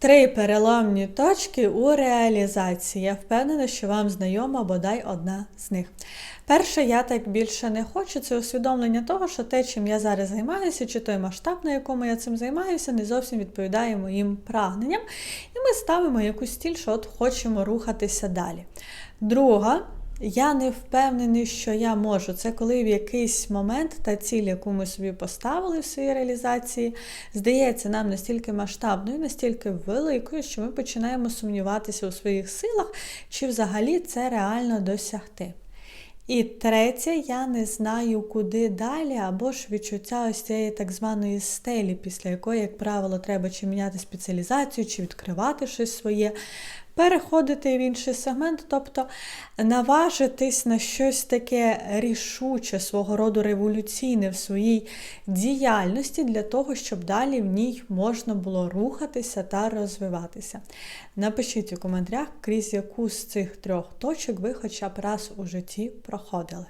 Три переломні точки у реалізації. Я впевнена, що вам знайома бодай одна з них. Перше, я так більше не хочу, це усвідомлення того, що те, чим я зараз займаюся, чи той масштаб, на якому я цим займаюся, не зовсім відповідає моїм прагненням. І ми ставимо якусь стіль, що от хочемо рухатися далі. Друга. Я не впевнений, що я можу. Це коли в якийсь момент та ціль, яку ми собі поставили в своїй реалізації, здається нам настільки масштабною, настільки великою, що ми починаємо сумніватися у своїх силах, чи взагалі це реально досягти. І третє, я не знаю, куди далі, або ж відчуття ось цієї так званої стелі, після якої, як правило, треба чи міняти спеціалізацію, чи відкривати щось своє, переходити в інший сегмент, тобто наважитись на щось таке рішуче, свого роду революційне в своїй діяльності для того, щоб далі в ній можна було рухатися та розвиватися. Напишіть у коментарях, крізь яку з цих трьох точок ви хоча б раз у житті проходили.